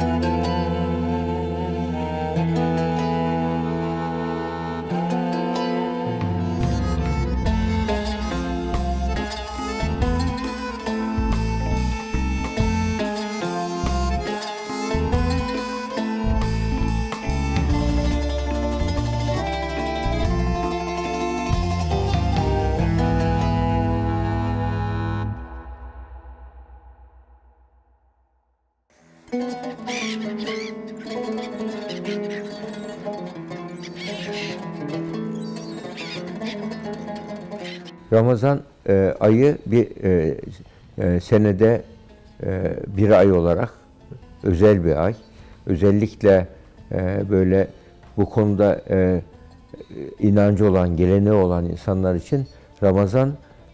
Música Ramazan e, ayı bir e, e, senede e, bir ay olarak özel bir ay. Özellikle e, böyle bu konuda e, inancı olan, geleneği olan insanlar için Ramazan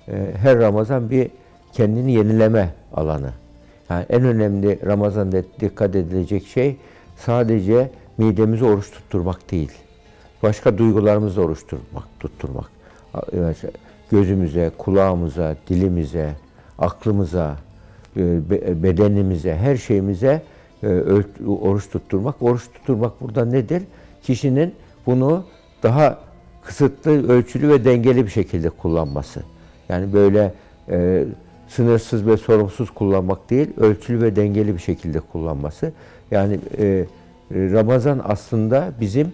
e, her Ramazan bir kendini yenileme alanı. Yani en önemli Ramazan'da dikkat edilecek şey sadece midemizi oruç tutturmak değil. Başka duygularımızı oruç tutturmak, tutturmak. Gözümüze, kulağımıza, dilimize, aklımıza, e, be- bedenimize, her şeyimize e, oruç tutturmak. Oruç tutturmak burada nedir? Kişinin bunu daha kısıtlı, ölçülü ve dengeli bir şekilde kullanması. Yani böyle e, sınırsız ve sorumsuz kullanmak değil, ölçülü ve dengeli bir şekilde kullanması. Yani e, Ramazan aslında bizim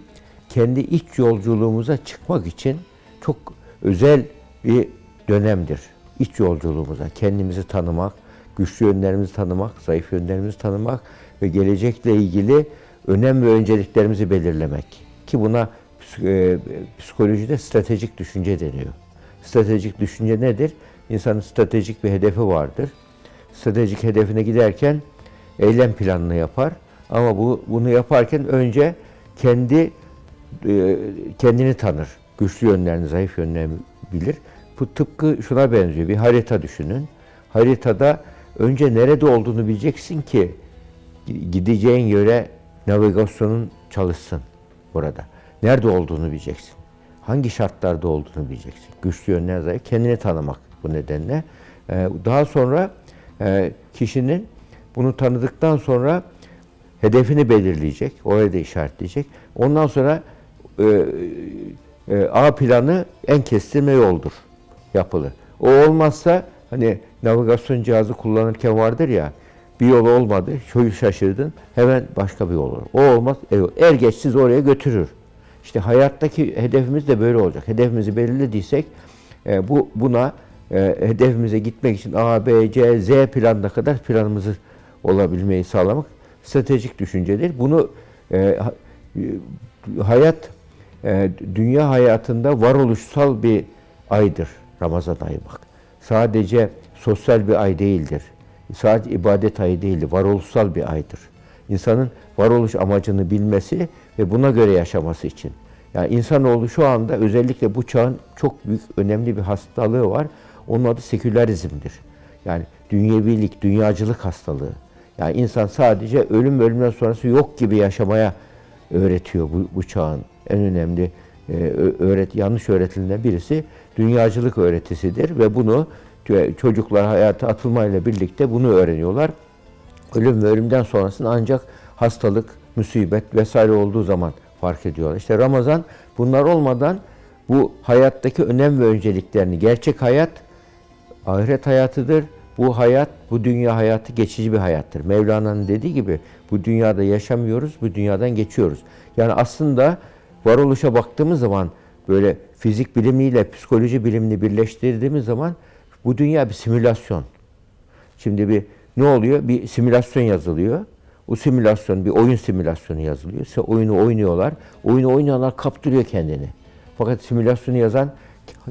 kendi iç yolculuğumuza çıkmak için çok özel bir dönemdir. İç yolculuğumuza, kendimizi tanımak, güçlü yönlerimizi tanımak, zayıf yönlerimizi tanımak ve gelecekle ilgili önem ve önceliklerimizi belirlemek. Ki buna e, psikolojide stratejik düşünce deniyor. Stratejik düşünce nedir? İnsanın stratejik bir hedefi vardır. Stratejik hedefine giderken eylem planını yapar. Ama bu bunu yaparken önce kendi e, kendini tanır. Güçlü yönlerini, zayıf yönlerini bilir. Bu tıpkı şuna benziyor. Bir harita düşünün. Haritada önce nerede olduğunu bileceksin ki gideceğin yöre navigasyonun çalışsın burada. Nerede olduğunu bileceksin. Hangi şartlarda olduğunu bileceksin. Güçlü yönler zayıf. Kendini tanımak bu nedenle. Ee, Daha sonra e, kişinin bunu tanıdıktan sonra hedefini belirleyecek. Oraya da işaretleyecek. Ondan sonra e, A planı en kestirme yoldur. Yapılır. O olmazsa hani navigasyon cihazı kullanırken vardır ya bir yol olmadı, şoyu şaşırdın, hemen başka bir yol olur. O olmaz, e, er geç sizi oraya götürür. İşte hayattaki hedefimiz de böyle olacak. Hedefimizi belirlediysek e, bu buna e, hedefimize gitmek için A, B, C, Z planına kadar planımızı olabilmeyi sağlamak stratejik düşüncedir. Bunu e, e, hayat e, dünya hayatında varoluşsal bir aydır Ramazan ayı bak. Sadece sosyal bir ay değildir. Sadece ibadet ayı değildir. Varoluşsal bir aydır. İnsanın varoluş amacını bilmesi ve buna göre yaşaması için. Yani insanoğlu şu anda özellikle bu çağın çok büyük önemli bir hastalığı var. Onun adı sekülerizmdir. Yani dünyevilik, dünyacılık hastalığı. Yani insan sadece ölüm ölümden sonrası yok gibi yaşamaya öğretiyor bu, bu çağın en önemli e, öğret yanlış öğretilerinden birisi dünyacılık öğretisidir ve bunu çocuklar hayata atılmayla birlikte bunu öğreniyorlar. Ölüm ve ölümden sonrasını ancak hastalık, musibet vesaire olduğu zaman fark ediyorlar. İşte Ramazan bunlar olmadan bu hayattaki önem ve önceliklerini, gerçek hayat ahiret hayatıdır. Bu hayat, bu dünya hayatı geçici bir hayattır. Mevlana'nın dediği gibi bu dünyada yaşamıyoruz, bu dünyadan geçiyoruz. Yani aslında varoluşa baktığımız zaman böyle fizik bilimiyle psikoloji bilimini birleştirdiğimiz zaman bu dünya bir simülasyon. Şimdi bir ne oluyor? Bir simülasyon yazılıyor. O simülasyon bir oyun simülasyonu yazılıyor. İşte oyunu oynuyorlar. Oyunu oynayanlar kaptırıyor kendini. Fakat simülasyonu yazan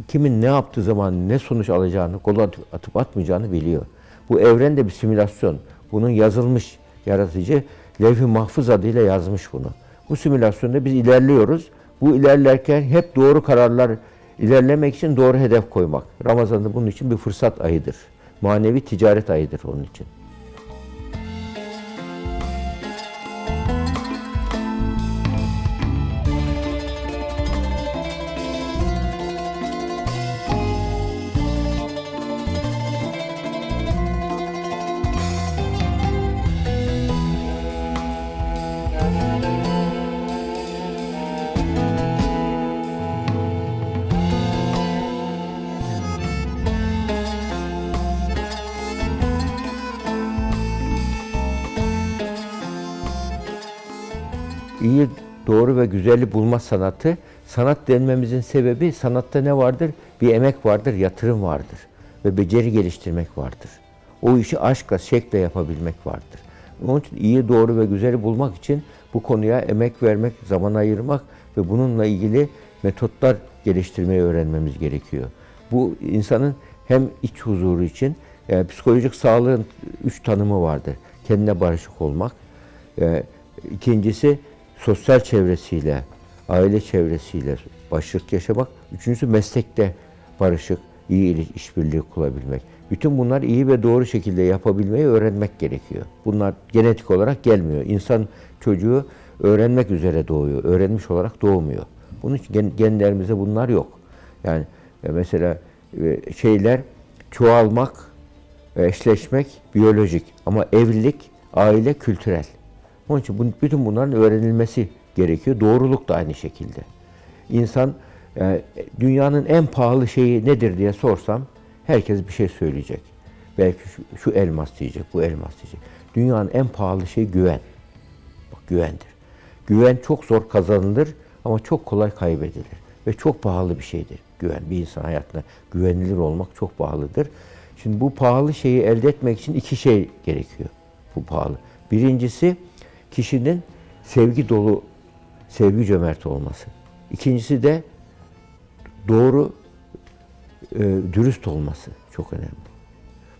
kimin ne yaptığı zaman ne sonuç alacağını, gol atıp atmayacağını biliyor. Bu evren de bir simülasyon. Bunun yazılmış yaratıcı levh-i mahfuz adıyla yazmış bunu. Bu simülasyonda biz ilerliyoruz. Bu ilerlerken hep doğru kararlar ilerlemek için doğru hedef koymak. Ramazan'da bunun için bir fırsat ayıdır. Manevi ticaret ayıdır onun için. Doğru ve güzeli bulma sanatı. Sanat denmemizin sebebi sanatta ne vardır? Bir emek vardır, yatırım vardır ve beceri geliştirmek vardır. O işi aşkla, şekle yapabilmek vardır. Onun için iyi, doğru ve güzeli bulmak için bu konuya emek vermek, zaman ayırmak ve bununla ilgili metotlar geliştirmeyi öğrenmemiz gerekiyor. Bu insanın hem iç huzuru için, yani psikolojik sağlığın üç tanımı vardır. Kendine barışık olmak, e, ikincisi sosyal çevresiyle, aile çevresiyle barışık yaşamak, üçüncüsü meslekte barışık, iyi işbirliği kurabilmek. Bütün bunlar iyi ve doğru şekilde yapabilmeyi öğrenmek gerekiyor. Bunlar genetik olarak gelmiyor. İnsan çocuğu öğrenmek üzere doğuyor. Öğrenmiş olarak doğmuyor. Bunun için gen- genlerimizde bunlar yok. Yani e, mesela e, şeyler çoğalmak, eşleşmek biyolojik ama evlilik, aile kültürel. Onun için bütün bunların öğrenilmesi gerekiyor. Doğruluk da aynı şekilde. İnsan e, dünyanın en pahalı şeyi nedir diye sorsam herkes bir şey söyleyecek. Belki şu, şu elmas diyecek, bu elmas diyecek. Dünyanın en pahalı şeyi güven. Bak güvendir. Güven çok zor kazanılır ama çok kolay kaybedilir. Ve çok pahalı bir şeydir güven. Bir insan hayatında güvenilir olmak çok pahalıdır. Şimdi bu pahalı şeyi elde etmek için iki şey gerekiyor. Bu pahalı. Birincisi kişinin sevgi dolu, sevgi cömert olması. İkincisi de doğru, e, dürüst olması çok önemli.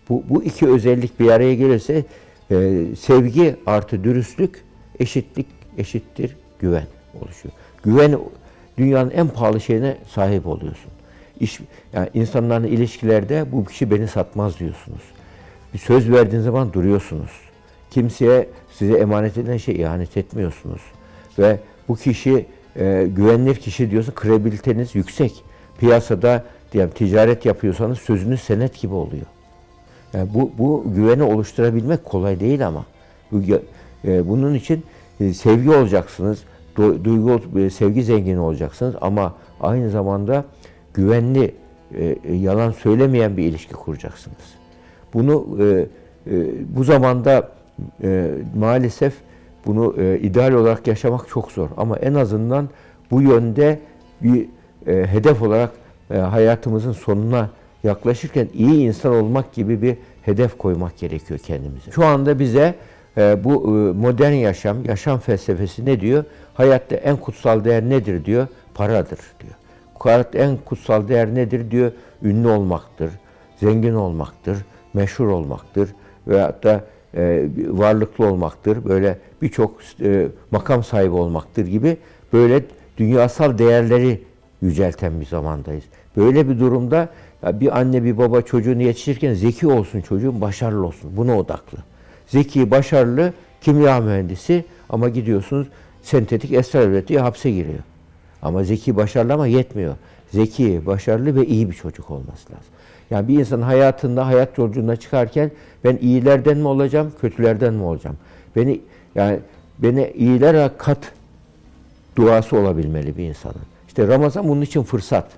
Bu, bu iki özellik bir araya gelirse e, sevgi artı dürüstlük eşitlik eşittir güven oluşuyor. Güven dünyanın en pahalı şeyine sahip oluyorsun. İş, yani insanların ilişkilerde bu kişi beni satmaz diyorsunuz. Bir söz verdiğin zaman duruyorsunuz. Kimseye size emanet edilen şey ihanet etmiyorsunuz. Ve bu kişi e, güvenilir kişi diyorsun, kredibiliteniz yüksek. Piyasada diyelim ticaret yapıyorsanız sözünüz senet gibi oluyor. Yani bu, bu güveni oluşturabilmek kolay değil ama. Bu, e, bunun için e, sevgi olacaksınız, du- duygu, e, sevgi zengini olacaksınız ama aynı zamanda güvenli, e, e, yalan söylemeyen bir ilişki kuracaksınız. Bunu e, e, bu zamanda e, maalesef bunu e, ideal olarak yaşamak çok zor ama en azından bu yönde bir e, hedef olarak e, hayatımızın sonuna yaklaşırken iyi insan olmak gibi bir hedef koymak gerekiyor kendimize. Şu anda bize e, bu e, modern yaşam, yaşam felsefesi ne diyor? Hayatta en kutsal değer nedir diyor? Paradır diyor. Hayatta en kutsal değer nedir diyor? Ünlü olmaktır, zengin olmaktır, meşhur olmaktır veyahut da e, varlıklı olmaktır. Böyle birçok e, makam sahibi olmaktır gibi böyle dünyasal değerleri yücelten bir zamandayız. Böyle bir durumda bir anne bir baba çocuğunu yetiştirirken zeki olsun çocuğun, başarılı olsun. Buna odaklı. Zeki, başarılı, kimya mühendisi ama gidiyorsunuz sentetik esrar üretiyor, hapse giriyor. Ama zeki, başarılı ama yetmiyor. Zeki, başarılı ve iyi bir çocuk olması lazım. Yani bir insanın hayatında, hayat yolculuğuna çıkarken ben iyilerden mi olacağım, kötülerden mi olacağım? Beni yani beni iyilere kat duası olabilmeli bir insanın. İşte Ramazan bunun için fırsat.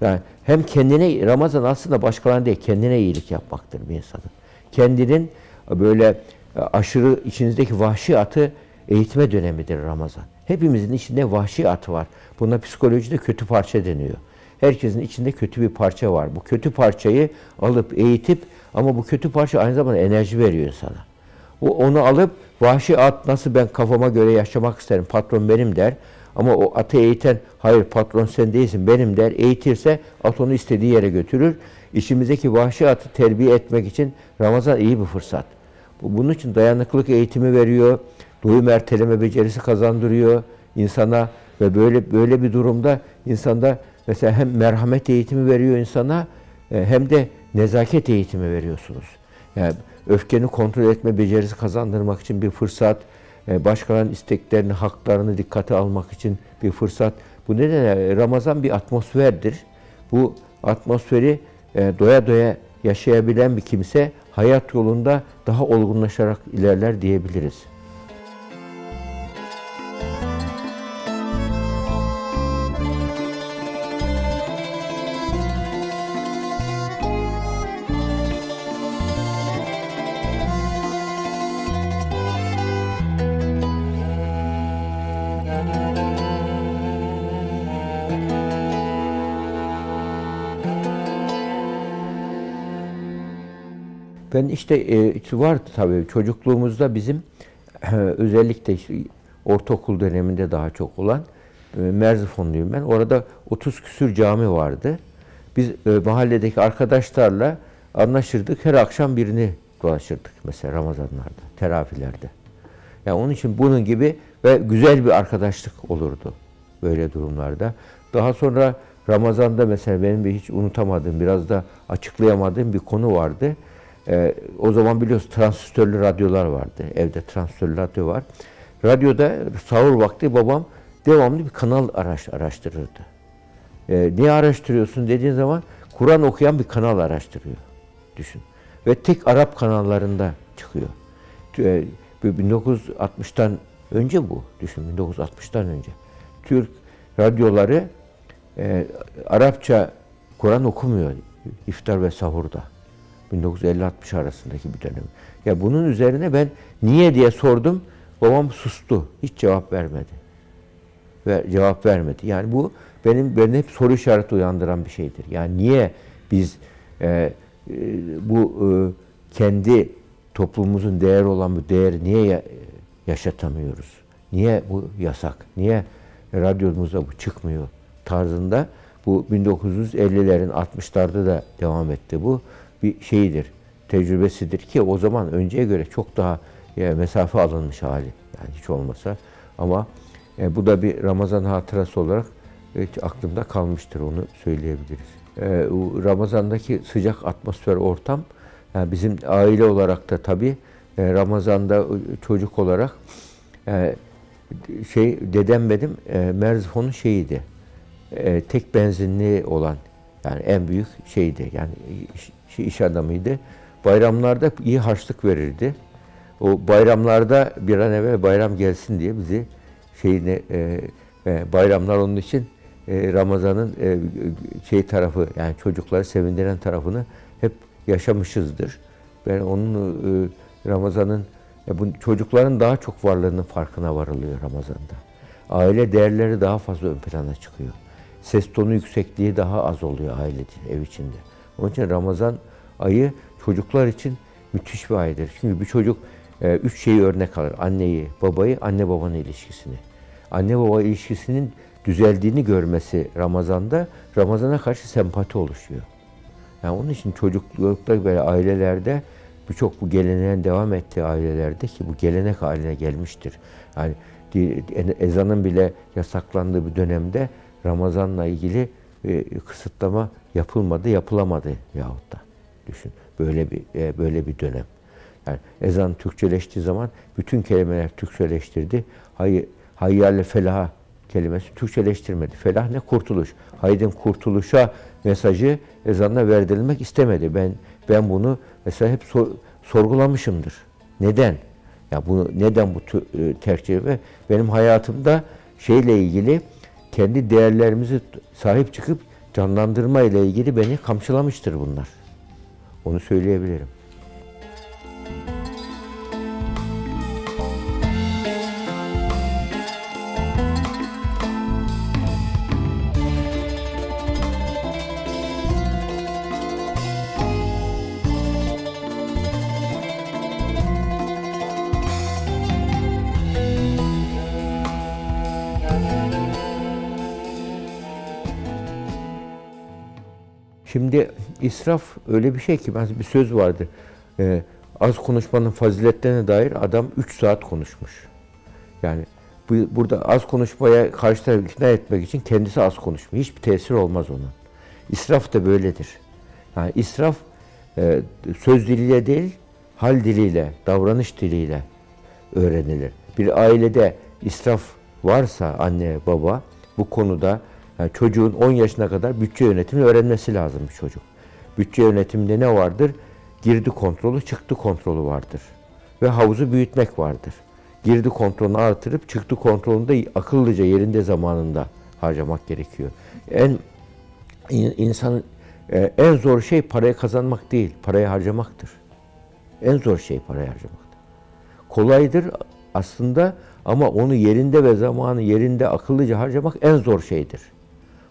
Yani hem kendine Ramazan aslında başkalarına değil kendine iyilik yapmaktır bir insanın. Kendinin böyle aşırı içinizdeki vahşi atı eğitme dönemidir Ramazan. Hepimizin içinde vahşi atı var. Buna psikolojide kötü parça deniyor. Herkesin içinde kötü bir parça var. Bu kötü parçayı alıp eğitip ama bu kötü parça aynı zamanda enerji veriyor insana. O onu alıp vahşi at nasıl ben kafama göre yaşamak isterim patron benim der. Ama o atı eğiten hayır patron sen değilsin benim der. Eğitirse at onu istediği yere götürür. İçimizdeki vahşi atı terbiye etmek için Ramazan iyi bir fırsat. Bu- Bunun için dayanıklılık eğitimi veriyor. Duyum erteleme becerisi kazandırıyor insana ve böyle böyle bir durumda insanda mesela hem merhamet eğitimi veriyor insana e, hem de nezaket eğitimi veriyorsunuz. Yani öfkeni kontrol etme becerisi kazandırmak için bir fırsat, e, başkalarının isteklerini, haklarını dikkate almak için bir fırsat. Bu nedenle Ramazan bir atmosferdir. Bu atmosferi e, doya doya yaşayabilen bir kimse hayat yolunda daha olgunlaşarak ilerler diyebiliriz. Ben işte e, vardı tabii çocukluğumuzda bizim özellikle işte ortaokul döneminde daha çok olan e, Merzifonluyum ben. Orada 30 küsür cami vardı. Biz e, mahalledeki arkadaşlarla anlaşırdık. Her akşam birini dolaşırdık mesela Ramazanlarda, teravilerde. Yani onun için bunun gibi ve güzel bir arkadaşlık olurdu böyle durumlarda. Daha sonra Ramazan'da mesela benim bir hiç unutamadığım, biraz da açıklayamadığım bir konu vardı. Ee, o zaman biliyoruz transistörlü radyolar vardı. Evde transistörlü radyo var. Radyoda sahur vakti babam devamlı bir kanal araş, araştırırdı. Ee, niye araştırıyorsun dediğin zaman Kur'an okuyan bir kanal araştırıyor. Düşün. Ve tek Arap kanallarında çıkıyor. E, bu 1960'tan önce bu. Düşün 1960'tan önce. Türk radyoları e, Arapça Kur'an okumuyor iftar ve sahurda. 1950-60 arasındaki bir dönem. Ya bunun üzerine ben niye diye sordum. Babam sustu. Hiç cevap vermedi. Ve cevap vermedi. Yani bu benim benim hep soru işareti uyandıran bir şeydir. Yani niye biz e, e, bu e, kendi toplumumuzun değer olan bu değeri niye ya- yaşatamıyoruz? Niye bu yasak? Niye radyomuzda bu çıkmıyor tarzında bu 1950'lerin 60'larda da devam etti bu bir şeyidir. Tecrübesidir ki o zaman önceye göre çok daha e, mesafe alınmış hali. Yani hiç olmasa ama e, bu da bir Ramazan hatırası olarak e, aklımda kalmıştır onu söyleyebiliriz. E, Ramazan'daki sıcak atmosfer ortam yani bizim aile olarak da tabii e, Ramazan'da e, çocuk olarak e, şey dedem benim e, Merzifon'un şeyiydi. E, tek benzinli olan yani en büyük şeydi. Yani iş, iş adamıydı. Bayramlarda iyi harçlık verirdi. O bayramlarda bir an evvel bayram gelsin diye bizi şeyine e, e, bayramlar onun için e, Ramazan'ın e, şey tarafı yani çocukları sevindiren tarafını hep yaşamışızdır. Ben onun e, Ramazan'ın e, bu çocukların daha çok varlığının farkına varılıyor Ramazan'da. Aile değerleri daha fazla ön plana çıkıyor. Ses tonu yüksekliği daha az oluyor aile ev içinde. Onun için Ramazan ayı çocuklar için müthiş bir aydır. Çünkü bir çocuk e, üç şeyi örnek alır. Anneyi, babayı, anne babanın ilişkisini. Anne baba ilişkisinin düzeldiğini görmesi Ramazan'da Ramazan'a karşı sempati oluşuyor. Yani onun için çocuklukta böyle ailelerde birçok bu geleneğin devam ettiği ailelerde ki bu gelenek haline gelmiştir. Yani ezanın bile yasaklandığı bir dönemde Ramazan'la ilgili e, kısıtlama yapılmadı, yapılamadı yahut da. Düşün. Böyle bir e, böyle bir dönem. Yani ezan Türkçeleştiği zaman bütün kelimeler Türkçeleştirdi. Hayy, hayyâle felaha kelimesi Türkçeleştirmedi. Felah ne? Kurtuluş. Haydin kurtuluşa mesajı ezanla verdirilmek istemedi. Ben ben bunu mesela hep sor- sorgulamışımdır. Neden? Ya bunu neden bu e, tercih benim hayatımda şeyle ilgili kendi değerlerimizi sahip çıkıp canlandırma ile ilgili beni kamçılamıştır bunlar. Onu söyleyebilirim. İsraf öyle bir şey ki ben bir söz vardı. Ee, az konuşmanın faziletlerine dair adam 3 saat konuşmuş. Yani bu, burada az konuşmaya karşı tarafı ikna etmek için kendisi az konuşmuyor. Hiçbir tesir olmaz onun. İsraf da böyledir. Yani israf e, söz diliyle değil, hal diliyle, davranış diliyle öğrenilir. Bir ailede israf varsa anne baba bu konuda yani çocuğun 10 yaşına kadar bütçe yönetimini öğrenmesi lazım bir çocuk. Bütçe yönetiminde ne vardır? Girdi kontrolü, çıktı kontrolü vardır. Ve havuzu büyütmek vardır. Girdi kontrolünü artırıp çıktı kontrolünü de akıllıca yerinde zamanında harcamak gerekiyor. En in- insanın e, en zor şey parayı kazanmak değil, parayı harcamaktır. En zor şey parayı harcamaktır. Kolaydır aslında ama onu yerinde ve zamanı yerinde akıllıca harcamak en zor şeydir.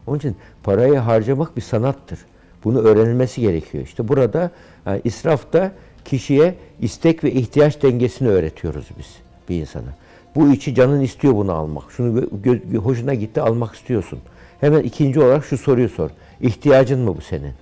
Onun için parayı harcamak bir sanattır. Bunu öğrenilmesi gerekiyor. İşte burada yani israf da kişiye istek ve ihtiyaç dengesini öğretiyoruz biz bir insana. Bu içi canın istiyor bunu almak. Şunu hoşuna gitti almak istiyorsun. Hemen ikinci olarak şu soruyu sor. İhtiyacın mı bu senin?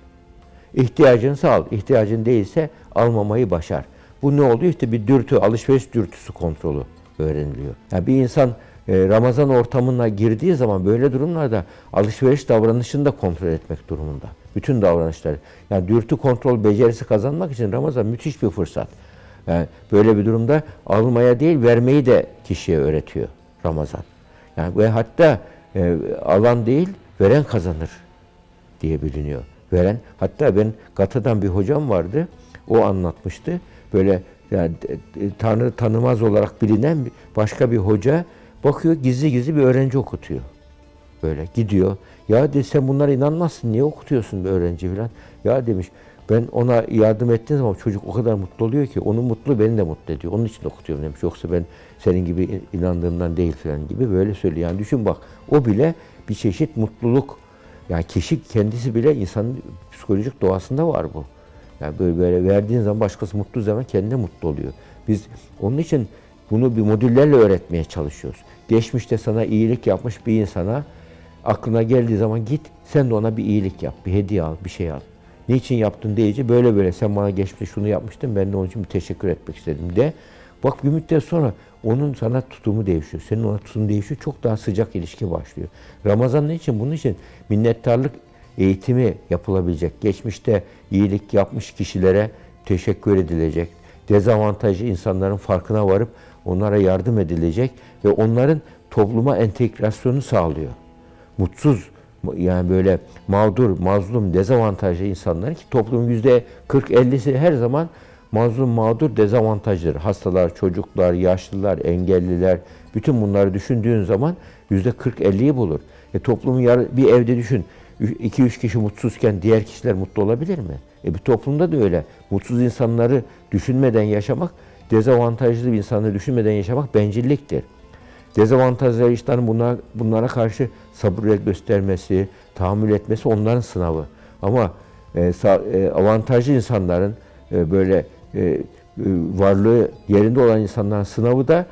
İhtiyacınsa al. İhtiyacın değilse almamayı başar. Bu ne oluyor? İşte bir dürtü, alışveriş dürtüsü kontrolü öğreniliyor. Yani bir insan e, Ramazan ortamına girdiği zaman böyle durumlarda alışveriş davranışını da kontrol etmek durumunda. Bütün davranışları. Yani dürtü kontrol becerisi kazanmak için Ramazan müthiş bir fırsat. Yani böyle bir durumda almaya değil vermeyi de kişiye öğretiyor Ramazan. Yani ve hatta e, alan değil veren kazanır diye biliniyor. Veren hatta ben Gata'dan bir hocam vardı. O anlatmıştı. Böyle yani e, Tanrı tanımaz olarak bilinen başka bir hoca bakıyor gizli gizli bir öğrenci okutuyor. Böyle gidiyor. Ya de sen bunlara inanmazsın. Niye okutuyorsun bir öğrenci falan? Ya demiş ben ona yardım ettiğim zaman çocuk o kadar mutlu oluyor ki onun mutlu beni de mutlu ediyor. Onun için okutuyorum demiş. Yoksa ben senin gibi inandığımdan değil falan gibi böyle söylüyor. Yani düşün bak o bile bir çeşit mutluluk. Yani kişi kendisi bile insanın psikolojik doğasında var bu. Yani böyle, böyle verdiğin zaman başkası mutlu zaman kendi mutlu oluyor. Biz onun için bunu bir modüllerle öğretmeye çalışıyoruz. Geçmişte sana iyilik yapmış bir insana aklına geldiği zaman git sen de ona bir iyilik yap. Bir hediye al, bir şey al. Niçin yaptın deyince böyle böyle sen bana geçmişte şunu yapmıştın ben de onun için bir teşekkür etmek istedim de. Bak bir müddet sonra onun sana tutumu değişiyor. Senin ona tutumun değişiyor. Çok daha sıcak ilişki başlıyor. Ramazan ne için? Bunun için minnettarlık eğitimi yapılabilecek. Geçmişte iyilik yapmış kişilere teşekkür edilecek. Dezavantajlı insanların farkına varıp onlara yardım edilecek ve onların topluma entegrasyonu sağlıyor. Mutsuz yani böyle mağdur, mazlum, dezavantajlı insanların ki toplumun yüzde 40-50'si her zaman mazlum, mağdur, dezavantajlıdır. Hastalar, çocuklar, yaşlılar, engelliler, bütün bunları düşündüğün zaman yüzde 40-50'yi bulur. E toplumun yarı, bir evde düşün, 2-3 kişi mutsuzken diğer kişiler mutlu olabilir mi? E bir toplumda da öyle. Mutsuz insanları düşünmeden yaşamak, dezavantajlı bir insanları düşünmeden yaşamak bencilliktir. Dezavantajlı insanların bunlara, bunlara karşı sabır göstermesi, tahammül etmesi onların sınavı. Ama e, e, avantajlı insanların e, böyle e, e, varlığı yerinde olan insanların sınavı da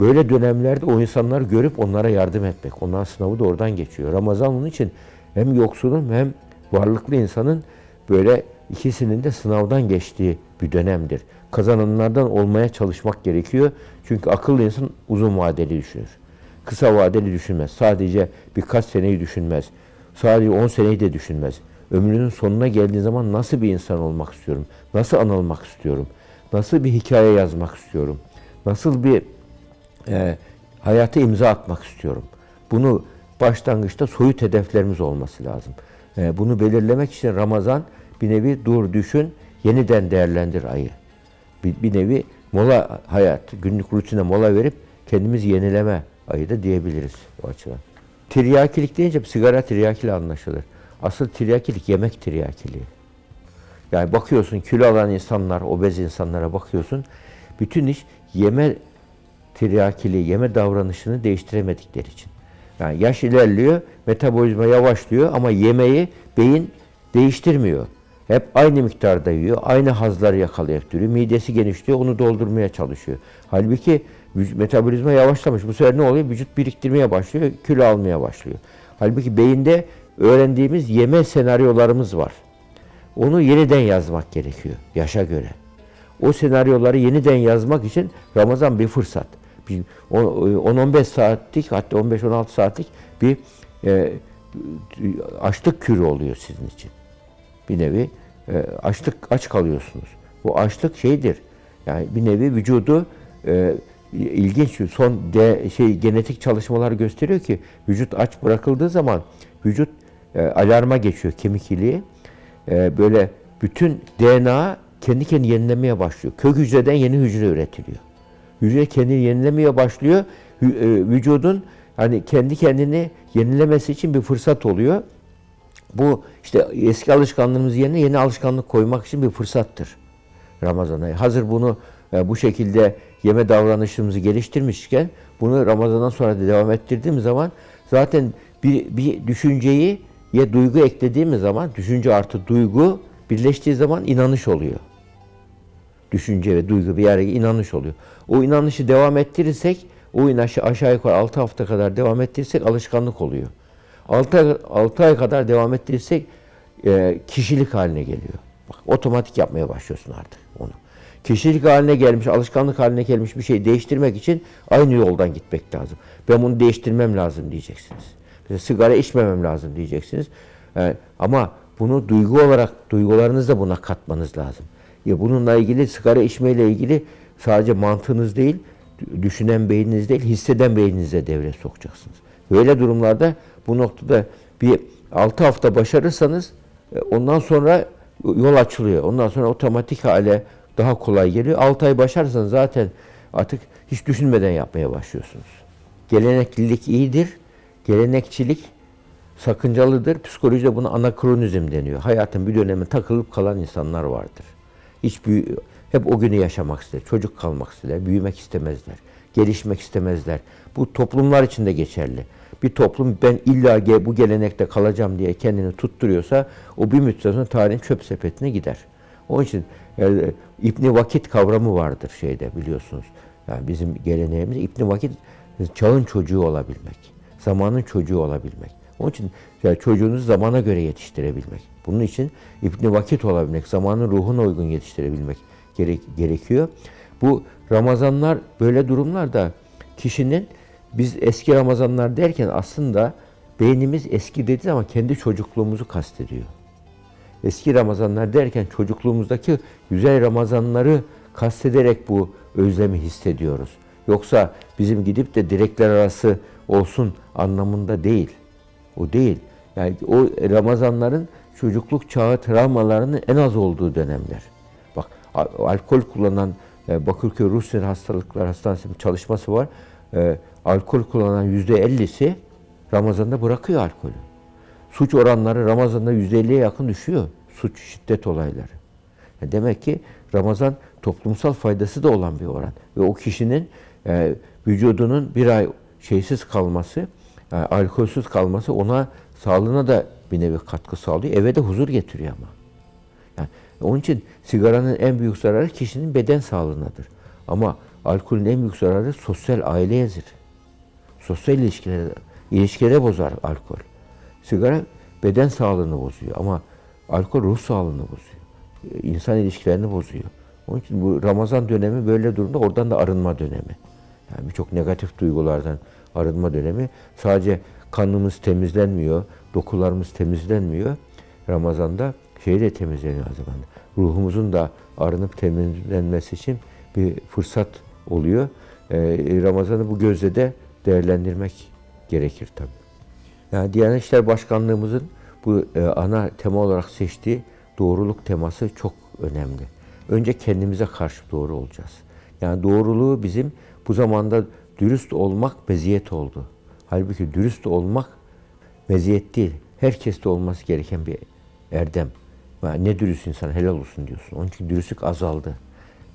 böyle dönemlerde o insanları görüp onlara yardım etmek. Onların sınavı da oradan geçiyor. Ramazan onun için hem yoksulun hem varlıklı insanın böyle ikisinin de sınavdan geçtiği bir dönemdir. Kazananlardan olmaya çalışmak gerekiyor. Çünkü akıllı insan uzun vadeli düşünür. Kısa vadeli düşünmez. Sadece birkaç seneyi düşünmez. Sadece 10 seneyi de düşünmez. Ömrünün sonuna geldiği zaman nasıl bir insan olmak istiyorum? Nasıl anılmak istiyorum? Nasıl bir hikaye yazmak istiyorum? Nasıl bir e, hayata imza atmak istiyorum? Bunu başlangıçta soyut hedeflerimiz olması lazım. E, bunu belirlemek için Ramazan bir nevi dur, düşün, yeniden değerlendir ayı. Bir, bir nevi mola hayat, günlük rutine mola verip kendimizi yenileme ayı da diyebiliriz o açıdan. Tiryakilik deyince sigara tiryakili anlaşılır. Asıl tiryakilik yemek tiryakiliği. Yani bakıyorsun kilo alan insanlar, obez insanlara bakıyorsun. Bütün iş yeme tiryakiliği, yeme davranışını değiştiremedikleri için. Yani yaş ilerliyor, metabolizma yavaşlıyor ama yemeği beyin değiştirmiyor. Hep aynı miktarda yiyor, aynı hazları yakalayarak duruyor. Midesi genişliyor, onu doldurmaya çalışıyor. Halbuki metabolizma yavaşlamış. Bu sefer ne oluyor? Vücut biriktirmeye başlıyor, kilo almaya başlıyor. Halbuki beyinde öğrendiğimiz yeme senaryolarımız var. Onu yeniden yazmak gerekiyor yaşa göre. O senaryoları yeniden yazmak için Ramazan bir fırsat. Bir 10-15 saatlik hatta 15-16 saatlik bir e, açlık kürü oluyor sizin için. Bir nevi e, açlık aç kalıyorsunuz. Bu açlık şeydir. Yani bir nevi vücudu e, ilginç son de, şey genetik çalışmalar gösteriyor ki vücut aç bırakıldığı zaman vücut e, alarma geçiyor kemik iliği. E, böyle bütün DNA kendi kendini yenilemeye başlıyor. Kök hücreden yeni hücre üretiliyor. Hücre kendini yenilemeye başlıyor. E, vücudun hani kendi kendini yenilemesi için bir fırsat oluyor. Bu işte eski alışkanlığımız yerine yeni alışkanlık koymak için bir fırsattır Ramazan ayı. Hazır bunu e, bu şekilde yeme davranışımızı geliştirmişken bunu Ramazan'dan sonra da devam ettirdiğimiz zaman zaten bir, bir düşünceyi ya duygu eklediğimiz zaman düşünce artı duygu birleştiği zaman inanış oluyor. düşünce ve duygu bir araya inanış oluyor. O inanışı devam ettirirsek, o inanışı aşağı yukarı 6 hafta kadar devam ettirirsek alışkanlık oluyor. 6, 6 ay kadar devam ettirirsek e, kişilik haline geliyor. Bak, otomatik yapmaya başlıyorsun artık onu. Kişilik haline gelmiş, alışkanlık haline gelmiş bir şeyi değiştirmek için aynı yoldan gitmek lazım. Ben bunu değiştirmem lazım diyeceksiniz. Mesela sigara içmemem lazım diyeceksiniz. E, ama bunu duygu olarak, duygularınızı da buna katmanız lazım. Ya bununla ilgili, sigara içmeyle ilgili sadece mantığınız değil, düşünen beyniniz değil, hisseden beyninize devre sokacaksınız. Böyle durumlarda bu noktada bir 6 hafta başarırsanız e, ondan sonra yol açılıyor. Ondan sonra otomatik hale daha kolay geliyor. 6 ay başarırsanız zaten artık hiç düşünmeden yapmaya başlıyorsunuz. Geleneklilik iyidir. Gelenekçilik sakıncalıdır. Psikolojide buna anakronizm deniyor. Hayatın bir dönemi takılıp kalan insanlar vardır. Hiç büyü, hep o günü yaşamak ister. Çocuk kalmak ister. Büyümek istemezler. Gelişmek istemezler. Bu toplumlar için de geçerli. Bir toplum ben illa bu gelenekte kalacağım diye kendini tutturuyorsa o bir müddet sonra tarihin çöp sepetine gider. Onun için yani, İbni Vakit kavramı vardır şeyde biliyorsunuz. Yani bizim geleneğimiz İbni Vakit çağın çocuğu olabilmek. Zamanın çocuğu olabilmek. Onun için yani çocuğunuzu zamana göre yetiştirebilmek. Bunun için İbni Vakit olabilmek, zamanın ruhuna uygun yetiştirebilmek gerek, gerekiyor. Bu Ramazanlar böyle durumlarda kişinin biz eski Ramazanlar derken aslında beynimiz eski dedi ama kendi çocukluğumuzu kastediyor. Eski Ramazanlar derken çocukluğumuzdaki güzel Ramazanları kastederek bu özlemi hissediyoruz. Yoksa bizim gidip de direkler arası olsun anlamında değil. O değil. Yani o Ramazanların çocukluk çağı travmalarının en az olduğu dönemler. Bak al- alkol kullanan e, Bakırköy Ruh Sinir Hastalıklar Hastanesi'nin çalışması var. Alkol kullanan yüzde ellisi Ramazan'da bırakıyor alkolü. Suç oranları Ramazan'da yüzde elliye yakın düşüyor. Suç, şiddet olayları. Demek ki Ramazan toplumsal faydası da olan bir oran. Ve o kişinin e, vücudunun bir ay şeysiz kalması, e, alkolsüz kalması ona sağlığına da bir nevi katkı sağlıyor. Eve de huzur getiriyor ama. Yani onun için sigaranın en büyük zararı kişinin beden sağlığınadır. Ama alkolün en büyük zararı sosyal aileyedir. Sosyal ilişkileri, ilişkileri bozar alkol. Sigara beden sağlığını bozuyor ama alkol ruh sağlığını bozuyor. Ee, İnsan ilişkilerini bozuyor. Onun için bu Ramazan dönemi böyle durumda oradan da arınma dönemi. Yani birçok negatif duygulardan arınma dönemi. Sadece kanımız temizlenmiyor, dokularımız temizlenmiyor. Ramazan'da şey de temizleniyor o zaman. Ruhumuzun da arınıp temizlenmesi için bir fırsat oluyor. Ee, Ramazan'ı bu gözle de değerlendirmek gerekir tabii. Yani Diyanet İşleri Başkanlığımızın bu e, ana tema olarak seçtiği doğruluk teması çok önemli. Önce kendimize karşı doğru olacağız. Yani doğruluğu bizim bu zamanda dürüst olmak meziyet oldu. Halbuki dürüst olmak meziyet değil. Herkeste olması gereken bir erdem. Yani ne dürüst insan helal olsun diyorsun. Onun için dürüstlük azaldı.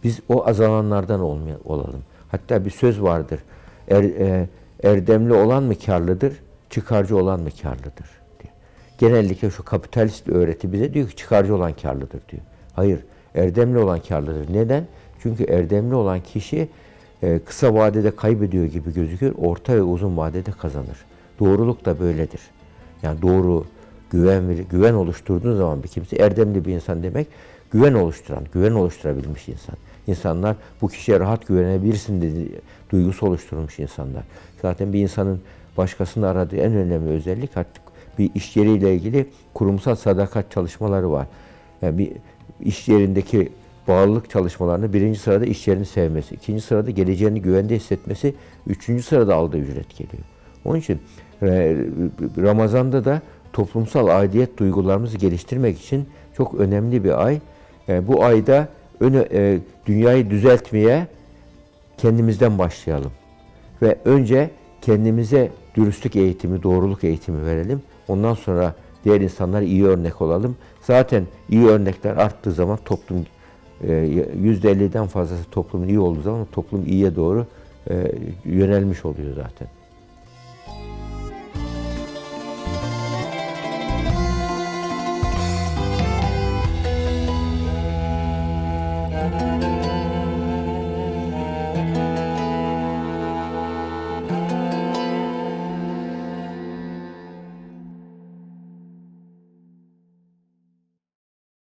Biz o azalanlardan olmaya, olalım. Hatta bir söz vardır. Er, e, erdemli olan mı karlıdır, çıkarcı olan mı karlıdır diye. Genellikle şu kapitalist öğreti bize diyor ki çıkarcı olan karlıdır diyor. Hayır, erdemli olan karlıdır. Neden? Çünkü erdemli olan kişi e, kısa vadede kaybediyor gibi gözükür, orta ve uzun vadede kazanır. Doğruluk da böyledir. Yani doğru, güven güven oluşturduğun zaman bir kimse erdemli bir insan demek güven oluşturan, güven oluşturabilmiş insan. İnsanlar bu kişiye rahat güvenebilirsin dedi, duygusu oluşturmuş insanlar. Zaten bir insanın başkasını aradığı en önemli özellik artık bir iş yeriyle ilgili kurumsal sadakat çalışmaları var. Yani bir iş yerindeki bağlılık çalışmalarında birinci sırada iş yerini sevmesi, ikinci sırada geleceğini güvende hissetmesi, üçüncü sırada aldığı ücret geliyor. Onun için e, Ramazan'da da toplumsal aidiyet duygularımızı geliştirmek için çok önemli bir ay. E, bu ayda öne, e, dünyayı düzeltmeye kendimizden başlayalım. Ve önce kendimize dürüstlük eğitimi, doğruluk eğitimi verelim. Ondan sonra diğer insanlara iyi örnek olalım. Zaten iyi örnekler arttığı zaman toplum e, %50'den fazlası toplumun iyi olduğu zaman toplum iyiye doğru e, yönelmiş oluyor zaten.